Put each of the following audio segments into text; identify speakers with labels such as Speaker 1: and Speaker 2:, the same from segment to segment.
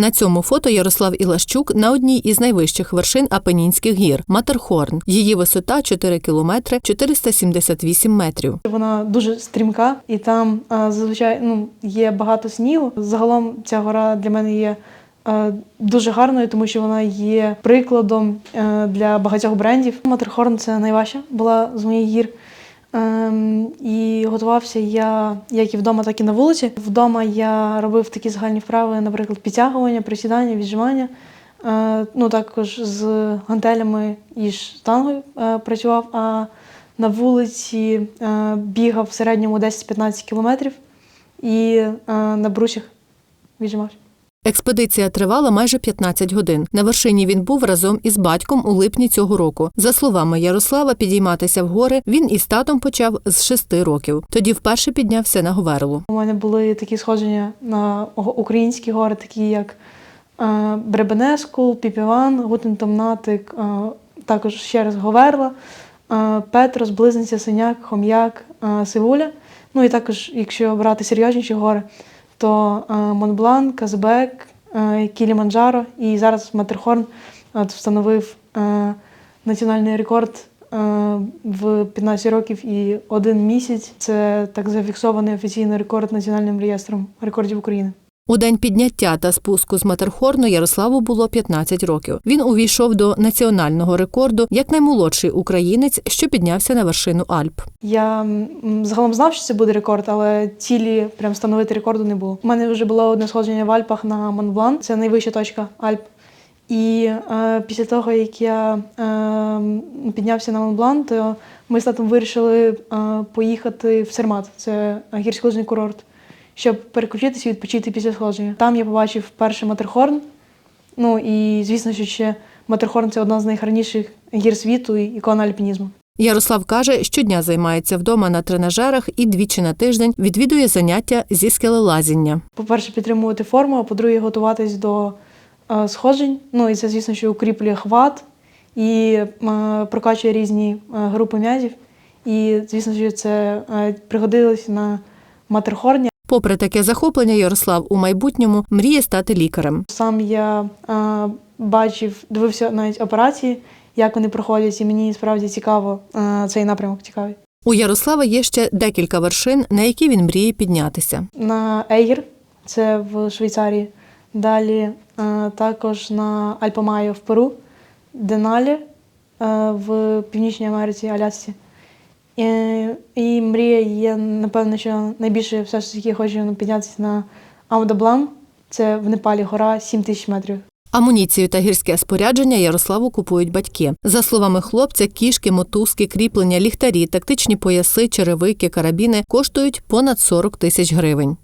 Speaker 1: На цьому фото Ярослав Ілащук на одній із найвищих вершин Апенінських гір Матерхорн. Її висота 4 кілометри 478 метрів.
Speaker 2: Вона дуже стрімка, і там зазвичай ну, є багато снігу. Загалом ця гора для мене є дуже гарною, тому що вона є прикладом е, для багатьох брендів. Матерхорн це найважча була з моїх гір. Ем, і готувався я як і вдома, так і на вулиці. Вдома я робив такі загальні вправи, наприклад, підтягування, присідання, віджимання. Е, ну, також з гантелями і штангою е, працював. А на вулиці е, бігав в середньому 10-15 кілометрів і е, на брусях віджимався.
Speaker 1: Експедиція тривала майже 15 годин. На вершині він був разом із батьком у липні цього року. За словами Ярослава, підійматися в гори він із татом почав з 6 років. Тоді вперше піднявся на Говерлу.
Speaker 2: У мене були такі сходження на українські гори, такі як е, Бребенескул, Піпіван, Гутентомнатик, е, також ще раз Говерла, е, Петрос, Близниця, Синяк, Хом'як, Сивуля. Ну і також, якщо брати серйозніші гори, то е, Монблан, Казбек, е, Кіліманджаро і зараз Матерхорн е, встановив національний рекорд в 15 років і один місяць. Це так зафіксований офіційний рекорд національним реєстром рекордів України.
Speaker 1: У день підняття та спуску з Матерхорну Ярославу було 15 років. Він увійшов до національного рекорду як наймолодший українець, що піднявся на вершину Альп.
Speaker 2: Я загалом знав, що це буде рекорд, але цілі прям встановити рекорду не було. У мене вже було одне сходження в Альпах на Монблан, це найвища точка Альп. І е, після того, як я е, піднявся на Монблан, то ми з татом вирішили е, поїхати в Сермат, це гірськолижний курорт, щоб переключитися і відпочити після сходження. Там я побачив перший Матерхорн. Ну і звісно, що ще Матерхорн це одна з найгарніших гір світу і ікона альпінізму.
Speaker 1: Ярослав каже, щодня займається вдома на тренажерах і двічі на тиждень відвідує заняття зі скелелазіння.
Speaker 2: По-перше, підтримувати форму, а по-друге, готуватись до е, сходжень. Ну і це, звісно, що укріплює хват і е, прокачує різні е, групи м'язів. І, звісно, що це пригодилось на Матерхорні.
Speaker 1: Попри таке захоплення, Ярослав у майбутньому мріє стати лікарем.
Speaker 2: Сам я е, бачив, дивився навіть операції, як вони проходять, і мені справді цікаво е, цей напрямок цікавий.
Speaker 1: У Ярослава є ще декілька вершин, на які він мріє піднятися.
Speaker 2: на Ейгір, це в Швейцарії. Далі е, також на Альпомайо в Перу, Деналі е, в Північній Америці, Алясці. І, мрія є, напевно, що найбільше все ж таки хочу піднятися на Амдаблам. Це в Непалі гора 7 тисяч метрів.
Speaker 1: Амуніцію та гірське спорядження Ярославу купують батьки. За словами хлопця, кішки, мотузки, кріплення, ліхтарі, тактичні пояси, черевики, карабіни коштують понад 40 тисяч гривень.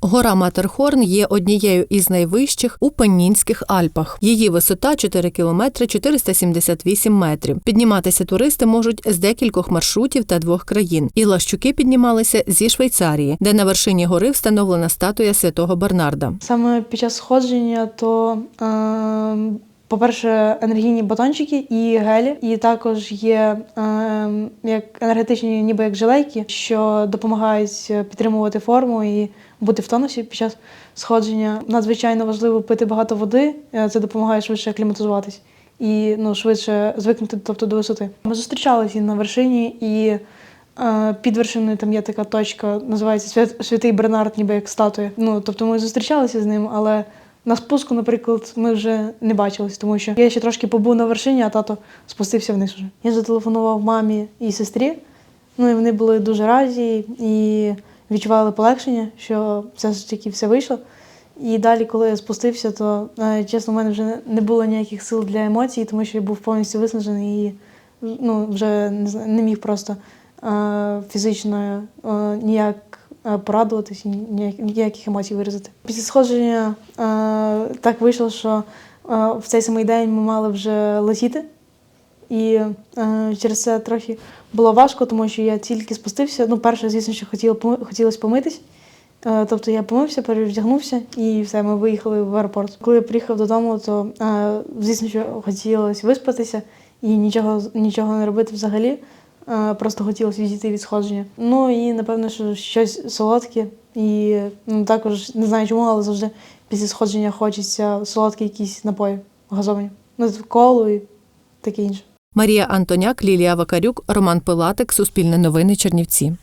Speaker 1: Гора Матерхорн є однією із найвищих у Пеннінських Альпах. Її висота 4 кілометри 478 метрів. Підніматися туристи можуть з декількох маршрутів та двох країн. І лащуки піднімалися зі Швейцарії, де на вершині гори встановлена статуя святого Бернарда.
Speaker 2: Саме під час сходження, то, е, по-перше, енергійні батончики і гелі, і також є е, як енергетичні, ніби як жилейки, що допомагають підтримувати форму і бути в тонусі під час сходження. Надзвичайно важливо пити багато води, е, це допомагає швидше акліматизуватись і ну, швидше звикнути тобто, до висоти. Ми зустрічалися на вершині і. Е, Під вершиною там є така точка, називається Святий Бернард, ніби як статуя. Ну, тобто ми зустрічалися з ним, але на спуску, наприклад, ми вже не бачились, тому що я ще трошки побув на вершині, а тато спустився вниз вже. Я зателефонував мамі і сестрі, ну і вони були дуже раді і відчували полегшення, що все ж таки все вийшло. І далі, коли я спустився, то е, чесно, в мене вже не- було ніяких сил для емоцій, тому що я був повністю виснажений і ну, вже не, знаю, не міг просто е, фізично е, ніяк е, порадуватись, і ніяк, ніяких емоцій виразити. Після сходження е, так вийшло, що е, в цей самий день ми мали вже летіти. І е, через це трохи було важко, тому що я тільки спустився. Ну, перше, звісно, що хотіло, поми- хотілося помитись. Е, тобто я помився, перевдягнувся і все, ми виїхали в аеропорт. Коли я приїхав додому, то е, звісно, що хотілося виспатися і нічого, нічого не робити взагалі. Е, Просто хотілося відійти від сходження. Ну і напевно, що щось солодке. І ну, також не знаю чому, але завжди після сходження хочеться солодкі якісь напої газовані. Ну, колу і таке інше.
Speaker 1: Марія Антоняк, Лілія Вакарюк, Роман Пилатик, Суспільне новини Чернівці.